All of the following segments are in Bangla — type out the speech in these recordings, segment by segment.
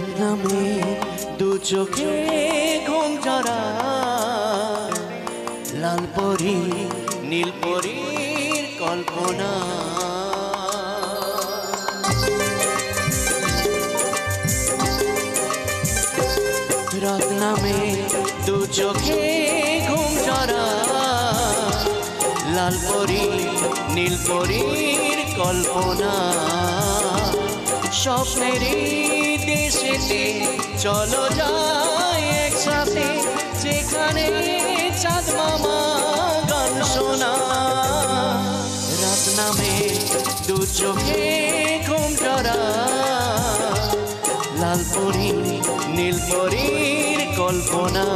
রাত নামে দু চোখে ঘুম ঝরা লাল পরি, নীল পরীর কল্পনা। রাত নামে দু চোখে ঘুম ঝরা লাল পরি, নীল পরীর কল্পনা। স্বপ্নেরই দেশেতে চলো যাই একসাথে, যেখানে চাঁদ মামা গান শোনা। রাত নামে দু চোখে ঘুম ঝরা লাল পরি, নীল পরীর কল্পনা।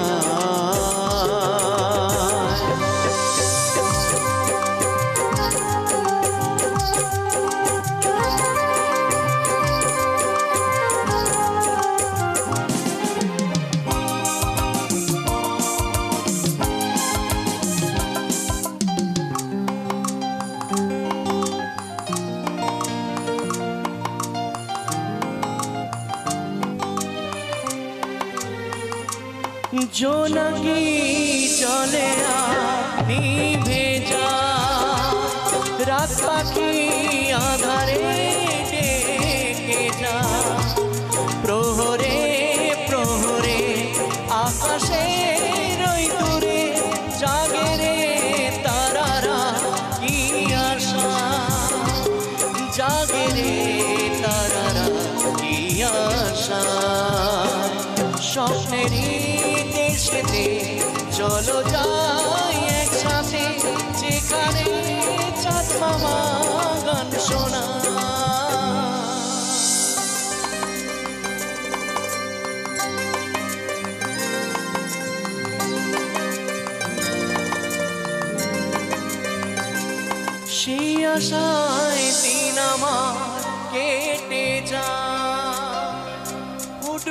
জোনাকি চলে নিভে যা রাত পাখি আধারে ডেকে যা প্রহরে প্রহরে আকাশে রই দূরে জাগে রে তারারা কি আশা জাগে রে তারারা কি আশা স্বপ্নেরই দেশেতে চলো যাই একসাথে, যেখানে চাঁদ মামা গান শোনা। সেই আশায় দিন আমার কেটে যা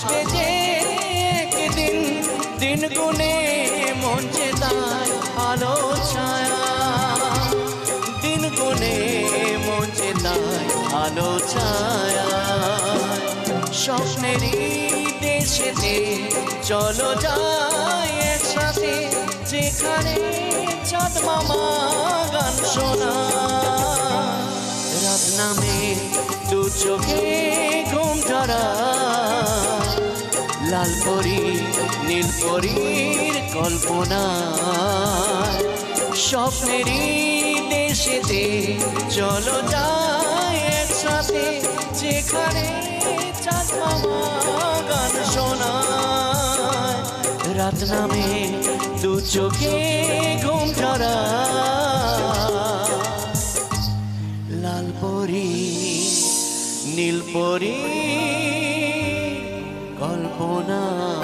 আসবে যে একদিন, দিন গুনে মঞ্চে তার আলো ছায়া। দিন গুনে মঞ্চে তার আলো ছায়া। স্বপ্নেরই দেশেতে চলো যাই একসাথে, যেখানে চাঁদ মামা গান শোনা। রাত নামে দু চোখে লাল পরি নীল পরীর কল্পনা। স্বপ্নেরই দেশেতে চলো যাই একসাথে, যেখানে গান শোনা রাত নামে দু চোখে ঘুম ধরা না